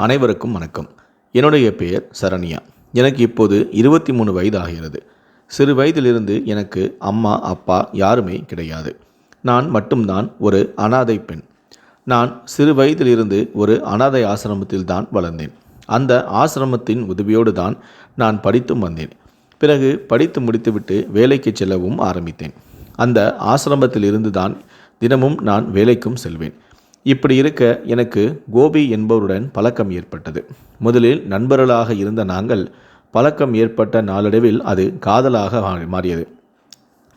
அனைவருக்கும் வணக்கம். என்னுடைய பெயர் சரண்யா. எனக்கு இப்போது இருபத்தி மூணு வயது ஆகிறது சிறு வயதிலிருந்து எனக்கு அம்மா அப்பா யாருமே கிடையாது. நான் மட்டும்தான் ஒரு அனாதை பெண். நான் சிறு வயதிலிருந்து ஒரு அனாதை ஆசிரமத்தில் தான் வளர்ந்தேன். அந்த ஆசிரமத்தின் உதவியோடு தான் நான் படித்தும் வந்தேன். பிறகு படித்து முடித்துவிட்டு வேலைக்கு செல்லவும் ஆரம்பித்தேன். அந்த ஆசிரமத்திலிருந்து தான் தினமும் நான் வேலைக்கும் செல்வேன். இப்படி இருக்க எனக்கு கோபி என்பவருடன் பழக்கம் ஏற்பட்டது. முதலில் நண்பர்களாக இருந்த நாங்கள் பழக்கம் ஏற்பட்ட நாளடைவில் அது காதலாக மா- மாறியது.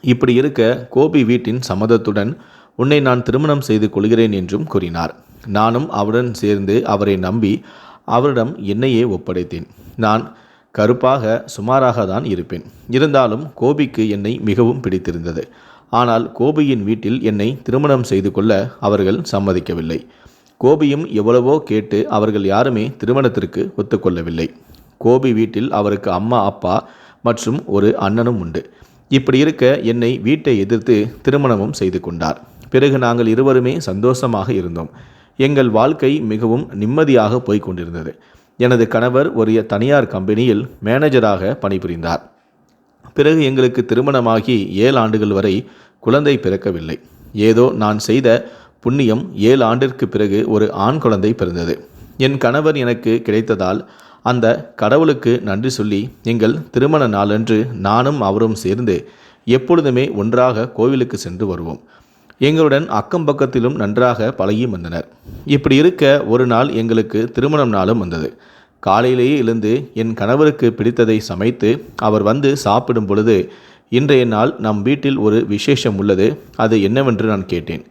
இப்படி இருக்க கோபி வீட்டின் சம்மதத்துடன் உன்னை நான் திருமணம் செய்து கொள்கிறேன் என்றும் கூறினார். நானும் அவருடன் சேர்ந்து அவரை நம்பி அவரிடம் என்னையே ஒப்படைத்தேன். நான் கருப்பாக சுமாராக தான் இருப்பேன். இருந்தாலும் கோபிக்கு என்னை மிகவும் பிடித்திருந்தது. ஆனால் கோபியின் வீட்டில் என்னை திருமணம் செய்து கொள்ள அவர்கள் சம்மதிக்கவில்லை. கோபியும் எவ்வளவோ கேட்டு அவர்கள் யாருமே திருமணத்திற்கு ஒத்துக்கொள்ளவில்லை. கோபி வீட்டில் அவருக்கு அம்மா அப்பா மற்றும் ஒரு அண்ணனும் உண்டு. இப்படி இருக்க என்னை வீட்டை எதிர்த்து திருமணமும் செய்து கொண்டார். பிறகு நாங்கள் இருவருமே சந்தோஷமாக இருந்தோம். எங்கள் வாழ்க்கை மிகவும் நிம்மதியாக போய்க் கொண்டிருந்தது. எனது கணவர் ஒரு தனியார் கம்பெனியில் மேனேஜராக பணிபுரிந்தார். பிறகு எங்களுக்கு திருமணமாகி ஏழு ஆண்டுகள் வரை குழந்தை பிறக்கவில்லை. ஏதோ நான் செய்த புண்ணியம் ஏழு ஆண்டிற்கு பிறகு ஒரு ஆண் குழந்தை பிறந்தது. என் கணவர் எனக்கு கிடைத்ததால் அந்த கடவுளுக்கு நன்றி சொல்லி எங்கள் திருமண நாளன்று நானும் அவரும் சேர்ந்து எப்பொழுதுமே ஒன்றாக கோவிலுக்கு சென்று வருவோம். எங்களுடன் அக்கம் பக்கத்திலும் நன்றாக பழகி வந்தனர். இப்படி இருக்க ஒரு நாள் எங்களுக்கு திருமணம் நாளும் வந்தது. காலையிலேயே எழுந்து என் கணவருக்கு பிடித்ததை சமைத்து அவர் வந்து சாப்பிடும் பொழுது இன்றைய நாள் நம் வீட்டில் ஒரு விசேஷம் உள்ளது அது என்னவென்று நான் கேட்டேன்.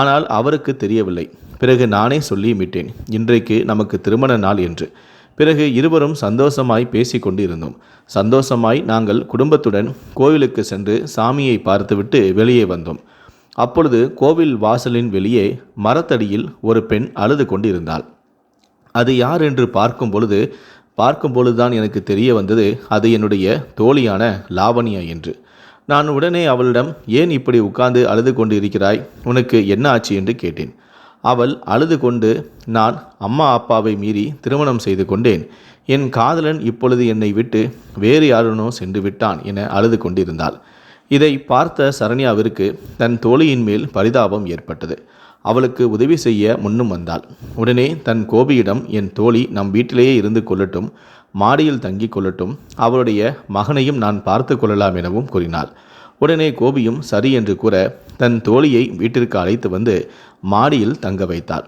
ஆனால் அவருக்கு தெரியவில்லை. பிறகு நானே சொல்லி விட்டேன் இன்றைக்கு நமக்கு திருமண நாள் என்று. பிறகு இருவரும் சந்தோஷமாய் பேசிக்கொண்டு இருந்தோம் சந்தோஷமாய் நாங்கள் குடும்பத்துடன் கோவிலுக்கு சென்று சாமியை பார்த்துவிட்டு வெளியே வந்தோம். அப்பொழுது கோவில் வாசலின் வெளியே மரத்தடியில் ஒரு பெண் அழுது கொண்டு இருந்தாள் அது யார் என்று பார்க்கும் பொழுது பார்க்கும் பொழுதுதான் எனக்கு தெரிய வந்தது அது என்னுடைய தோழியான லாவணியா என்று. நான் உடனே அவளிடம் ஏன் இப்படி உட்கார்ந்து அழுது கொண்டு இருக்கிறாய் உனக்கு என்ன ஆச்சு? என்று கேட்டேன். அவள் அழுது கொண்டு நான் அம்மா அப்பாவை மீறி திருமணம் செய்து கொண்டேன். என் காதலன் இப்பொழுது என்னை விட்டு வேறு யாருனோ சென்று விட்டான் என அழுது கொண்டிருந்தாள். இதை பார்த்த சரண்யாவிற்கு தன் தோழியின் மேல் பரிதாபம் ஏற்பட்டது. அவளுக்கு உதவி செய்ய முன்னும் வந்தாள். உடனே தன் கோபியிடம் என் தோழி நம் வீட்டிலேயே இருந்து கொள்ளட்டும் மாடியில் தங்கிக் கொள்ளட்டும் அவளுடைய மகனையும் நான் பார்த்து கொள்ளலாம் எனவும் கூறினாள். உடனே கோபியும் சரி என்று கூற தன் தோழியை வீட்டிற்கு அழைத்து வந்து மாடியில் தங்க வைத்தாள்.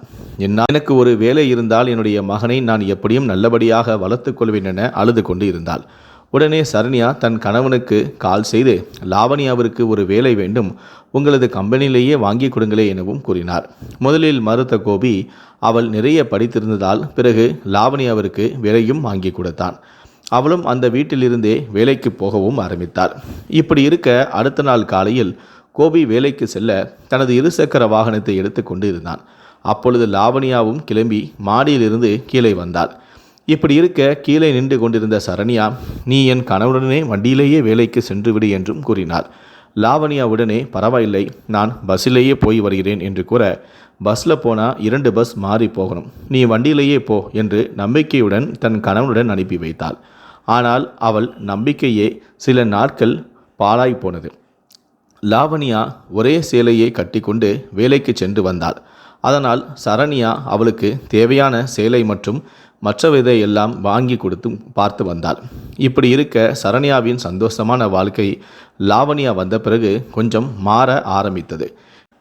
என்ன எனக்கு ஒரு வேலை இருந்தால் என்னுடைய மகனை நான் எப்படியும் நல்லபடியாக வளர்த்துக் கொள்வேன் என அழுது கொண்டு இருந்தாள். உடனே சரண்யா தன் கணவனுக்கு கால் செய்து லாவண்யாவிற்கு ஒரு வேலை வேண்டும். உங்களது கம்பெனியிலேயே வாங்கி கொடுங்களே எனவும் கூறினார். முதலில் மறுத்த கோபி அவள் நிறைய படித்திருந்ததால் பிறகு லாவண்யாவிற்கு வேலையும் வாங்கி கொடுத்தான். அவளும் அந்த வீட்டிலிருந்தே வேலைக்கு போகவும் ஆரம்பித்தார் இப்படி இருக்க அடுத்த நாள் காலையில் கோபி வேலைக்கு செல்ல தனது இருசக்கர வாகனத்தை எடுத்துக்கொண்டு இருந்தான் அப்பொழுது லாவணியாவும் கிளம்பி மாடியிலிருந்து கீழே வந்தாள். இப்படி இருக்க கீழே நின்று கொண்டிருந்த சரண்யா நீ என் கணவனுடனே வண்டியிலேயே வேலைக்கு சென்று விடு என்றும் கூறினார் லாவணியா உடனே பரவாயில்லை நான் பஸ்ஸிலேயே போய் வருகிறேன் என்று கூற பஸ்ஸில் போனால் இரண்டு பஸ் மாறி போகணும். நீ வண்டியிலேயே போ என்று நம்பிக்கையுடன் தன் கணவனுடன் அனுப்பி வைத்தாள். ஆனால் அவள் நம்பிக்கையே சில நாட்கள் பாழாய் போனது. லாவணியா ஒரே சேலையை கட்டிக்கொண்டு வேலைக்கு சென்று வந்தாள். அதனால் சரண்யா அவளுக்கு தேவையான சேலை மற்றும் மற்றவிதை எல்லாம் வாங்கி கொடுத்து பார்த்து வந்தாள். இப்படி இருக்க சரண்யாவின் சந்தோஷமான வாழ்க்கை லாவணியா வந்த பிறகு கொஞ்சம் மாற ஆரம்பித்தது.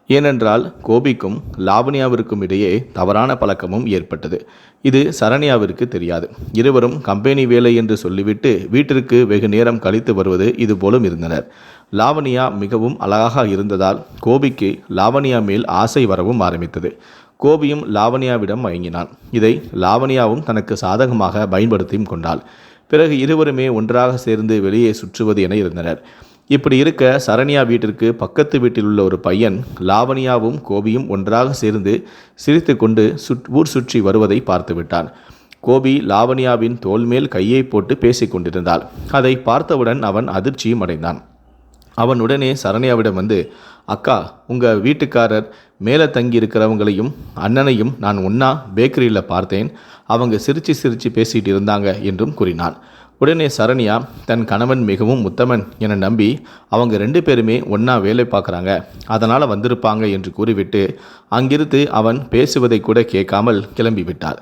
ஏனென்றால் கோபிக்கும் லாவண்யாவிற்கும் இடையே தவறான பழக்கமும் ஏற்பட்டது. இது சரண்யாவிற்கு தெரியாது. இருவரும் கம்பெனி வேலை என்று சொல்லிவிட்டு வீட்டிற்கு வெகு நேரம் கழித்து வருவது இது போலும் இருந்தனர். லாவணியா மிகவும் அழகாக இருந்ததால் கோபிக்கு லாவணியா மேல் ஆசை வரவும் ஆரம்பித்தது. கோபியும் லாவண்யாவிடம் வழங்கினான் இதை லாவணியாவும் தனக்கு சாதகமாக பயன்படுத்தியும் கொண்டாள். பிறகு இருவருமே ஒன்றாக சேர்ந்து வெளியே சுற்றுவது என இருந்தனர். இப்படி இருக்க சரண்யா வீட்டிற்கு பக்கத்து வீட்டில் உள்ள ஒரு பையன் லாவணியாவும் கோபியும் ஒன்றாக சேர்ந்து சிரித்து கொண்டு சுட் ஊர் சுற்றி வருவதை பார்த்துவிட்டான் கோபி லாவணியாவின் தோல் மேல் கையை போட்டு பேசிக்கொண்டிருந்தாள் அதை பார்த்தவுடன் அவன் அதிர்ச்சியும் அடைந்தான். அவன் உடனே சரண்யாவிடம் வந்து அக்கா உங்கள் வீட்டுக்காரர் மேலே தங்கி இருக்கிறவங்களையும் அண்ணனையும் நான் ஒன்றா பேக்கரியில் பார்த்தேன். அவங்க சிரித்து சிரித்து பேசிகிட்டு இருந்தாங்க என்றும் கூறினான் உடனே சரண்யா தன் கணவன் மிகவும் உத்தமன் என நம்பி அவங்க ரெண்டு பேருமே ஒன்றா வேலை பார்க்குறாங்க. அதனால் வந்திருப்பாங்க என்று கூறிவிட்டு அங்கிருந்து அவன் பேசுவதை கூட கேட்காமல் கிளம்பிவிட்டார்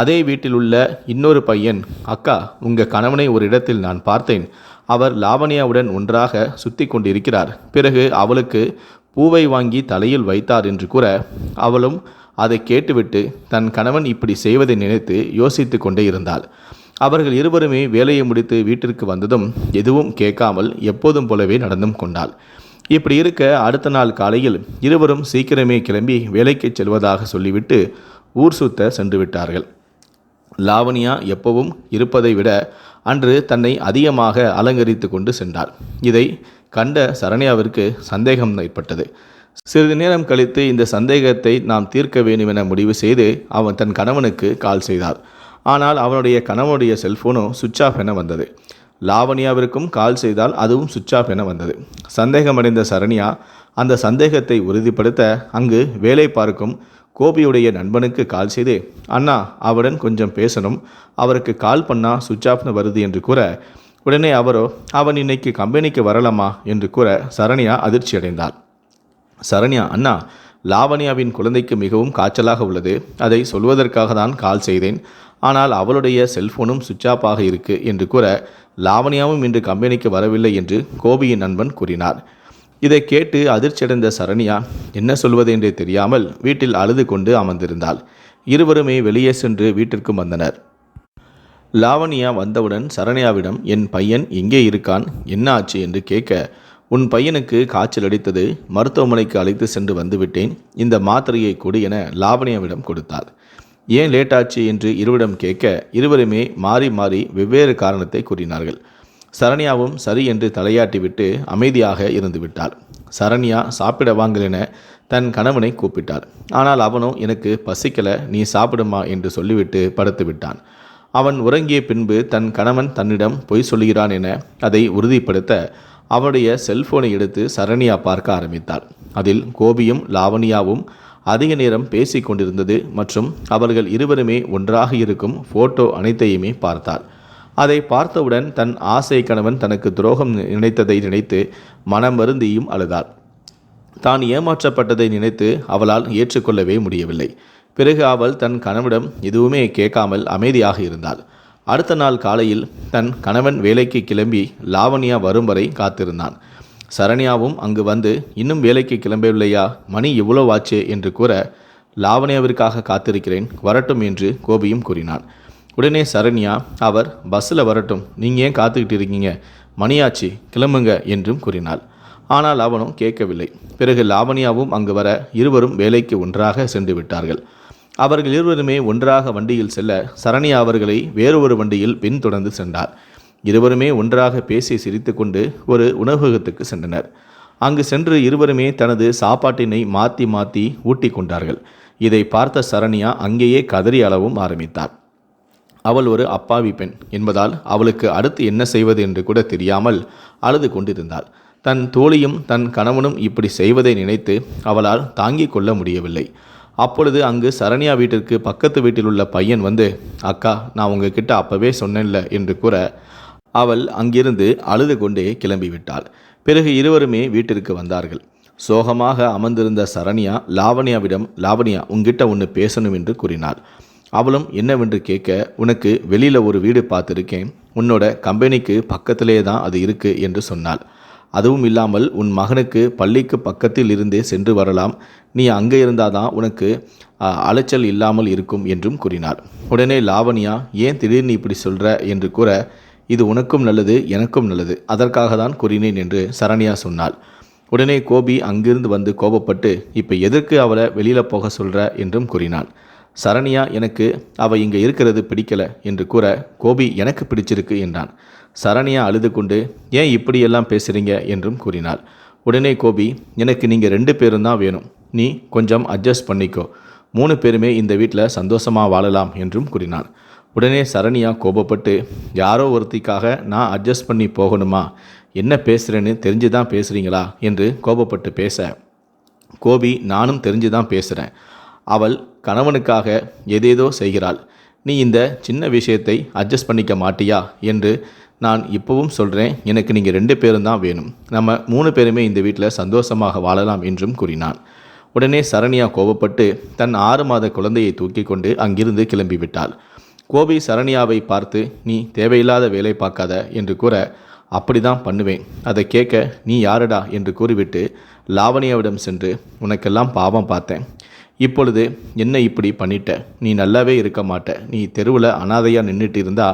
அதே வீட்டில் உள்ள இன்னொரு பையன் அக்கா உங்கள் கணவனை ஒரு இடத்தில் நான் பார்த்தேன். அவர் லாவண்யாவுடன் ஒன்றாக சுற்றி கொண்டிருக்கிறார். பிறகு அவளுக்கு பூவை வாங்கி தலையில் வைத்தார் என்று கூற அவளும் அதை கேட்டுவிட்டு தன் கணவன் இப்படி செய்வதை நினைத்து யோசித்து கொண்டே இருந்தாள். அவர்கள் இருவருமே வேலையை முடித்து வீட்டிற்கு வந்ததும் எதுவும் கேட்காமல் எப்போதும் போலவே நடந்தும் கொண்டாள். இப்படி இருக்க அடுத்த நாள் காலையில் இருவரும் சீக்கிரமே கிளம்பி வேலைக்கு செல்வதாக சொல்லிவிட்டு ஊர் சுத்த சென்று விட்டார்கள். லாவணியா எப்பவும் இருப்பதை விட அன்று தன்னை அதிகமாக அலங்கரித்து கொண்டு சென்றாள். இதை கண்ட சரண்யாவிற்கு சந்தேகம் ஏற்பட்டது. சிறிது நேரம் கழித்து இந்த சந்தேகத்தை நாம் தீர்க்க வேண்டும் என முடிவு செய்து அவன் தன் கணவனுக்கு கால் செய்தார் ஆனால் அவனுடைய கணவனுடைய செல்போனும் சுவிட்ச் ஆஃப் என வந்தது. லாவணியாவிற்கும் கால் செய்தால் அதுவும் சுவிட்ச் ஆஃப் என வந்தது. சந்தேகமடைந்த சரண்யா அந்த சந்தேகத்தை உறுதிப்படுத்த அங்கு வேலை பார்க்கும் கோபியுடைய நண்பனுக்கு கால் செய்து அண்ணா அவருடன் கொஞ்சம் பேசணும். அவருக்கு கால் பண்ணால் சுவிட்ச் ஆஃப்னு வருது என்று கூற உடனே அவரோ அவன் இன்னைக்கு கம்பெனிக்கு வரலாமா? என்று கூற சரண்யா அதிர்ச்சி அடைந்தார் சரண்யா அண்ணா லாவண்யாவின் குழந்தைக்கு மிகவும் காய்ச்சலாக உள்ளது. அதை சொல்வதற்காக தான் கால் செய்தேன். ஆனால் அவளுடைய செல்போனும் சுவிட்ச் ஆஃப் ஆக இருக்கு என்று கூற லாவண்யாவும் இன்று கம்பெனிக்கு வரவில்லை என்று கோபியின் நண்பன் கூறினார். இதை கேட்டு அதிர்ச்சியடைந்த சரண்யா என்ன சொல்வது என்றே தெரியாமல் வீட்டில் அழுது கொண்டு அமர்ந்திருந்தாள். இருவருமே வெளியே சென்று வீட்டிற்கும் வந்தனர். லாவண்யா வந்தவுடன் சரண்யாவிடம் என் பையன் எங்கே இருக்கான்? என்ன ஆச்சு? என்று கேட்க உன் பையனுக்கு காய்ச்சல் அடித்தது. மருத்துவமனைக்கு அழைத்து சென்று வந்துவிட்டேன். இந்த மாத்திரையை கொடு என லாவண்யாவிடம் கொடுத்தார் ஏன் லேட்டாச்சு? என்று இருவரிடம் கேட்க இருவருமே மாறி மாறி வெவ்வேறு காரணத்தை கூறினார்கள். சரண்யாவும் சரி என்று தலையாட்டிவிட்டு அமைதியாக இருந்துவிட்டார் சரண்யா சாப்பிட வாங்கல் என தன் கணவனை கூப்பிட்டார் ஆனால் அவனோ எனக்கு பசிக்கல. நீ சாப்பிடுமா? என்று சொல்லிவிட்டு படுத்து விட்டான். அவன் உறங்கிய பின்பு தன் கணவன் தன்னிடம் பொய் சொல்கிறான் என அதை உறுதிப்படுத்த அவனுடைய செல்போனை எடுத்து சரண்யா பார்க்க ஆரம்பித்தாள். அதில் கோபியும் லாவணியாவும் அதிக நேரம் பேசிக் கொண்டிருந்தது மற்றும் அவர்கள் இருவருமே ஒன்றாக இருக்கும் போட்டோ அனைத்தையுமே பார்த்தாள். அதை பார்த்தவுடன் தன் ஆசை கணவன் தனக்கு துரோகம் நினைத்ததை நினைத்து மனம் வருந்தியும் அழுதாள். தான் ஏமாற்றப்பட்டதை நினைத்து அவளால் ஏற்றுக்கொள்ளவே முடியவில்லை. பிறகு அவள் தன் கணவனிடம் எதுவுமே கேட்காமல் அமைதியாக இருந்தாள். அடுத்த நாள் காலையில் தன் கணவன் வேலைக்கு கிளம்பி லாவண்யா வரும் வரை காத்திருந்தான். சரண்யாவும் அங்கு வந்து இன்னும் வேலைக்கு கிளம்பவில்லையா? மணி எவ்வளோ ஆச்சு? என்று கூற லாவண்யாவிற்காக காத்திருக்கிறேன் வரட்டும் என்று கோபியும் கூறினான் உடனே சரண்யா அவர் பஸ்ஸில் வரட்டும் நீங்கள் ஏன் காத்துக்கிட்டு இருக்கீங்க? மணியாச்சு கிளம்புங்க என்றும் கூறினாள். ஆனால் அவனும் கேட்கவில்லை. பிறகு லாவண்யாவும் அங்கு வர இருவரும் வேலைக்கு ஒன்றாக சென்று விட்டார்கள். அவர்கள் இருவருமே ஒன்றாக வண்டியில் செல்ல சரண்யா அவர்களை வேறு ஒரு வண்டியில் பின்தொடர்ந்து சென்றார். இருவருமே ஒன்றாக பேசி சிரித்துக்கொண்டு ஒரு உணவகத்துக்கு சென்றனர். அங்கு சென்று இருவருமே தனது சாப்பாட்டினை மாற்றி மாற்றி ஊட்டி கொண்டார்கள். இதை பார்த்த சரண்யா அங்கேயே கதறி அளவும் ஆரம்பித்தார். அவள் ஒரு அப்பாவி பெண் என்பதால் அவளுக்கு அடுத்து என்ன செய்வது என்று கூட தெரியாமல் அழுது கொண்டிருந்தாள். தன் தோழியும் தன் கணவனும் இப்படி செய்வதை நினைத்து அவளால் தாங்கிக் கொள்ள முடியவில்லை. அப்பொழுது அங்கு சரண்யா வீட்டிற்கு பக்கத்து வீட்டில் உள்ள பையன் வந்து அக்கா நான் உங்ககிட்ட அப்பவே சொன்னேன்ல என்று கூற அவள் அங்கிருந்து அழுது கொண்டே கிளம்பிவிட்டாள். பிறகு இருவருமே வீட்டிற்கு வந்தார்கள். சோகமாக அமர்ந்திருந்த சரண்யா லாவண்யாவிடம் லாவண்யா உங்ககிட்ட ஒன்று பேசணும் என்று கூறினாள். அவளும் என்னவென்று கேட்க உனக்கு வெளியில் ஒரு வீடு பார்த்துருக்கேன். உன்னோட கம்பெனிக்கு பக்கத்திலே தான் அது இருக்குது என்று சொன்னாள். அதுவும் இல்லாமல் உன் மகனுக்கு பள்ளிக்கு பக்கத்தில் இருந்தே சென்று வரலாம். நீ அங்கே இருந்தாதான் உனக்கு அலைச்சல் இல்லாமல் இருக்கும் என்றும் கூறினார். உடனே லாவண்யா ஏன் திடீர்னு இப்படி சொல்கிற என்று கூற இது உனக்கும் நல்லது எனக்கும் நல்லது. அதற்காக தான் கூறினேன் என்று சரண்யா சொன்னாள். உடனே கோபி அங்கிருந்து வந்து கோபப்பட்டு இப்போ எதற்கு அவளை வெளியில் போக சொல்கிற என்றும் கூறினான் சரண்யா எனக்கு அவள் இங்கே இருக்கிறது பிடிக்கல என்று கூற கோபி எனக்கு பிடிச்சிருக்கு என்றான். சரணியா அழுது கொண்டு ஏன் இப்படியெல்லாம் பேசுகிறீங்க என்றும் கூறினாள். உடனே கோபி எனக்கு நீங்கள் ரெண்டு பேரும் தான் வேணும். நீ கொஞ்சம் அட்ஜஸ்ட் பண்ணிக்கோ. மூணு பேருமே இந்த வீட்டில் சந்தோஷமாக வாழலாம் என்றும் கூறினான் உடனே சரணியா கோபப்பட்டு யாரோ ஒருத்திக்காக நான் அட்ஜஸ்ட் பண்ணி போகணுமா? என்ன பேசுகிறேன்னு தெரிஞ்சு தான் பேசுகிறீங்களா என்று கோபப்பட்டு பேச கோபி நானும் தெரிஞ்சு தான் பேசுகிறேன் அவள் கணவனுக்காக ஏதேதோ செய்கிறாள். நீ இந்த சின்ன விஷயத்தை அட்ஜஸ்ட் பண்ணிக்க மாட்டியா? என்று நான் இப்போவும் சொல்கிறேன் எனக்கு நீங்கள் ரெண்டு பேரும் தான் வேணும். நம்ம மூணு பேருமே இந்த வீட்டில் சந்தோஷமாக வாழலாம் என்றும் கூறினான். உடனே சரண்யா கோபப்பட்டு தன் ஆறு மாத குழந்தையை தூக்கி கொண்டு அங்கிருந்து கிளம்பிவிட்டாள் கோபி சரண்யாவை பார்த்து நீ தேவையில்லாத வேலை பார்க்காத என்று கூற அப்படி தான் பண்ணுவேன். அதை கேட்க நீ யாருடா? என்று கூறிவிட்டு லாவணியாவிடம் சென்று உனக்கெல்லாம் பாவம் பார்த்தேன். இப்பொழுது என்ன இப்படி பண்ணிட்ட? நீ நல்லாவே இருக்க மாட்ட. நீ தெருவில் அனாதையாக நின்றுட்டு இருந்தா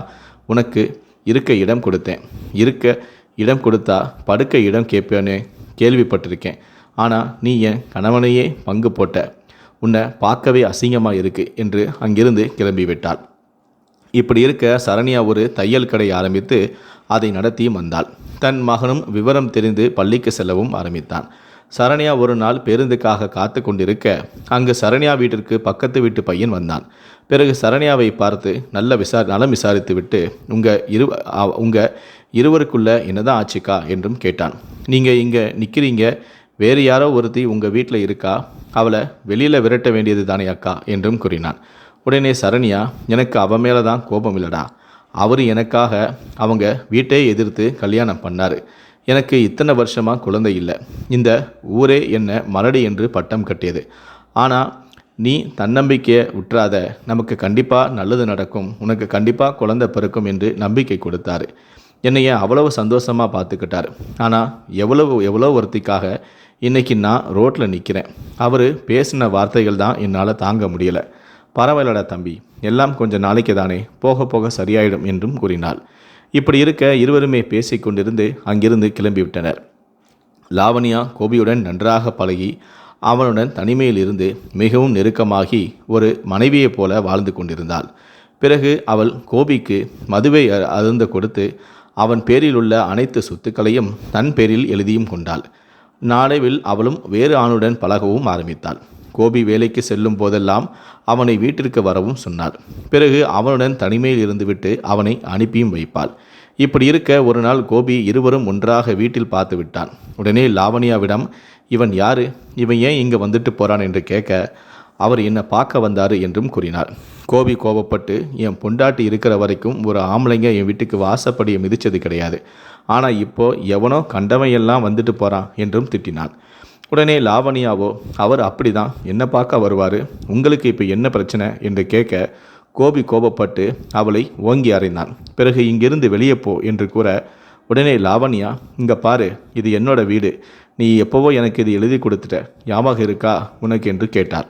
உனக்கு இருக்க இடம் கொடுத்தேன். இருக்க இடம் கொடுத்தா படுக்க இடம் கேட்பேன்னு கேள்விப்பட்டிருக்கேன். ஆனால் நீ என் கணவனையே பங்கு போட்ட. உன்னை பார்க்கவே அசிங்கமாக இருக்கு என்று அங்கிருந்து கிளம்பிவிட்டாள். இப்படி இருக்க சரண்யா ஒரு தையல் கடை ஆரம்பித்து அதை நடத்தியும் வந்தாள். தன் மகனும் விவரம் தெரிந்து பள்ளிக்கு செல்லவும் ஆரம்பித்தான். சரண்யா ஒரு நாள் பேருந்துக்காக காத்து கொண்டிருக்க அங்கு சரண்யா வீட்டிற்கு பக்கத்து வீட்டு பையன் வந்தான். பிறகு சரண்யாவை பார்த்து நல்ல விசா நலம் விசாரித்து விட்டு உங்கள் இரு உங்கள் இருவருக்குள்ள என்னதான் ஆச்சுக்கா? என்றும் கேட்டான். நீங்கள் இங்கே நிற்கிறீங்க வேறு யாரோ ஒருத்தி உங்கள் வீட்டில் இருக்கா? அவளை வெளியில் விரட்ட வேண்டியது தானே அக்கா? என்றும் கூறினான். உடனே சரண்யா எனக்கு அவ மேலே தான் கோபம் இல்லடா. அவர் எனக்காக அவங்க வீட்டை எதிர்த்து கல்யாணம் பண்ணார். எனக்கு இத்தனை வருஷமாக குழந்தை இல்லை. இந்த ஊரே என்னை மரடி என்று பட்டம் கட்டியது. ஆனால் நீ தன்னம்பிக்கையை விட்டுறாத நமக்கு கண்டிப்பாக நல்லது நடக்கும். உனக்கு கண்டிப்பாக குழந்தை பிறக்கும் என்று நம்பிக்கை கொடுத்தார். என்னைய அவ்வளவு சந்தோஷமாக பார்த்துக்கிட்டார். ஆனால் எவ்வளவு எவ்வளோ ஒருத்திக்காக இன்றைக்கி நான் ரோட்டில் நிற்கிறேன் அவர் பேசின வார்த்தைகள் தான் என்னால் தாங்க முடியலை. பரவாயில்லடா தம்பி. எல்லாம் கொஞ்சம் நாளைக்கு தானே போக போக சரியாயிடும் என்றும் கூறினாள். இப்படி இருக்க இருவருமே பேசிக்கொண்டிருந்து அங்கிருந்து கிளம்பிவிட்டனர். லாவணியா கோபியுடன் நன்றாக பழகி அவனுடன் தனிமையில் இருந்து மிகவும் நெருக்கமாகி ஒரு மனைவியைப் போல வாழ்ந்து கொண்டிருந்தாள். பிறகு அவள் கோபிக்கு மதுவை அருந்த கொடுத்து அவன் பேரில் உள்ள அனைத்து சொத்துக்களையும் தன் பேரில் எழுதியும் கொண்டாள். நாளைவில் அவளும் வேறு ஆணுடன் பழகவும் ஆரம்பித்தாள். கோபி வேலைக்கு செல்லும் போதெல்லாம் அவனை வீட்டிற்கு வரவும் சொன்னாள். பிறகு அவனுடன் தனிமையில் இருந்துவிட்டு அவனை அனுப்பியும் வைப்பாள். இப்படி இருக்க ஒரு நாள் கோபி இருவரும் ஒன்றாக வீட்டில் பார்த்து விட்டான் உடனே லாவணியாவிடம் இவன் யாரு? இவன் ஏன் இங்கே வந்துட்டு போகிறான் என்று கேட்க அவர் என்னை பார்க்க வந்தார் என்றும் கூறினார். கோபி கோபப்பட்டு என் பொண்டாட்டி இருக்கிற வரைக்கும் ஒரு ஆம்பளைங்க என் வீட்டுக்கு வாசப்படியை மிதித்தது கிடையாது. ஆனால் இப்போ எவனோ கண்டவன் எல்லாம் வந்துட்டு போகிறான் என்றும் திட்டினான். உடனே லாவணியாவோ அவர் அப்படிதான் என்னை பார்க்க வருவார்? உங்களுக்கு இப்போ என்ன பிரச்சனை? என்று கேட்க கோபி கோபப்பட்டு அவளை ஓங்கி அறைந்தான். பிறகு இங்கிருந்து வெளியே போ என்று கூற உடனே லாவண்யா இங்கே பாரு இது என்னோட வீடு. நீ எப்போவோ எனக்கு இது எழுதி கொடுத்துட்ட. ஞாபகம் இருக்கா? உனக்கு என்று கேட்டார்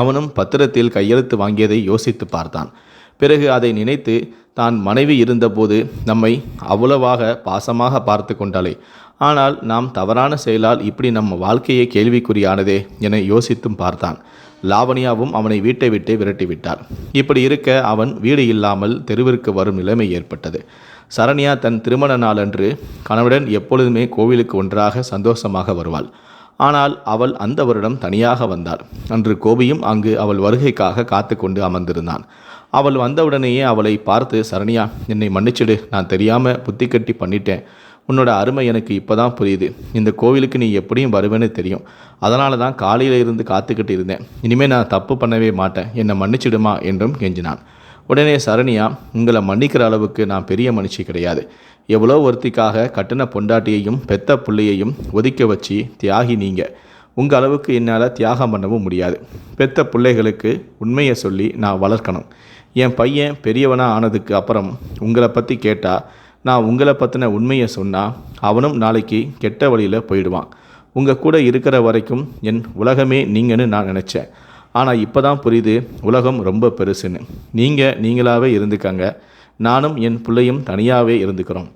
அவனும் பத்திரத்தில் கையெழுத்து வாங்கியதை யோசித்து பார்த்தான். பிறகு அதை நினைத்து தான் மனைவி இருந்தபோது நம்மை அவ்வளவாக பாசமாக பார்த்து கொண்டாளே. ஆனால் நாம் தவறான செயலால் இப்படி நம்ம வாழ்க்கையே கேள்விக்குறியானதே என யோசித்தும் பார்த்தான். லாவணியாவும் அவனை வீட்டை விட்டு விரட்டிவிட்டார் இப்படி இருக்க அவன் வீடு இல்லாமல் தெருவிற்கு வரும் நிலைமை ஏற்பட்டது. சரண்யா தன் திருமண நாளன்று கணவனுடன் எப்பொழுதுமே கோவிலுக்கு ஒன்றாக சந்தோஷமாக வருவாள். ஆனால் அவள் அந்த வருடம் தனியாக வந்தாள். அன்று கோபியும் அங்கு அவள் வருகைக்காக காத்து கொண்டு அமர்ந்திருந்தான். அவள் வந்தவுடனேயே அவளை பார்த்து சரண்யா என்னை மன்னிச்சிடு. நான் தெரியாமல் புத்தி கட்டி பண்ணிட்டேன். உன்னோட அருமை எனக்கு இப்போதான் புரியுது. இந்த கோவிலுக்கு நீ எப்படியும் வருவேன்னு தெரியும். அதனால தான் காலையில் இருந்து காத்துக்கிட்டு இருந்தேன். இனிமேல் நான் தப்பு பண்ணவே மாட்டேன். என்னை மன்னிச்சிடுமா? என்றும் கெஞ்சினான். உடனே சரணியா உங்களை மன்னிக்கிற அளவுக்கு நான் பெரிய மனுஷி கிடையாது. எவ்வளோ ஒருத்திக்காக கட்டின பொண்டாட்டியையும் பெத்த பிள்ளையையும் ஒதுக்க வச்சு தியாகி நீங்கள் உங்கள் அளவுக்கு என்னால் தியாகம் பண்ணவும் முடியாது. பெத்த பிள்ளைகளுக்கு உண்மையை சொல்லி நான் வளர்க்கணும். என் பையன் பெரியவனாக ஆனதுக்கு அப்புறம் உங்களை பற்றி கேட்டால் நான் உங்களை பற்றின உண்மையை சொன்னால் அவனும் நாளைக்கு கெட்ட வழியில் போயிடுவான். உங்கள் கூட இருக்கிற வரைக்கும் என் உலகமே நீங்கன்னு நான் நினச்சேன். ஆனால் இப்போ தான் புரியுது உலகம் ரொம்ப பெருசுன்னு. நீங்கள் நீங்களாகவே இருந்துக்கங்க. நானும் என் பிள்ளையும் தனியாகவே இருந்துக்கிறோம்.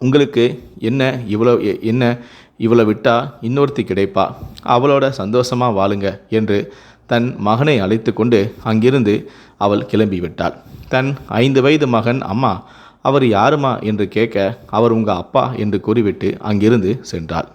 உங்களுக்கு என்ன இவ்வளோ என்ன இவ்வளோ விட்டா இன்னொருத்தி கிடைப்பா? அவளோட சந்தோஷமாக வாழுங்க என்று தன் மகனை அழைத்து கொண்டு அங்கிருந்து அவள் கிளம்பி விட்டாள். தன் ஐந்து வயது மகன் அம்மா அவர் யாருமா என்று கேட்க அவர் உங்கள் அப்பா என்று கூறிவிட்டு அங்கிருந்து சென்றாள்.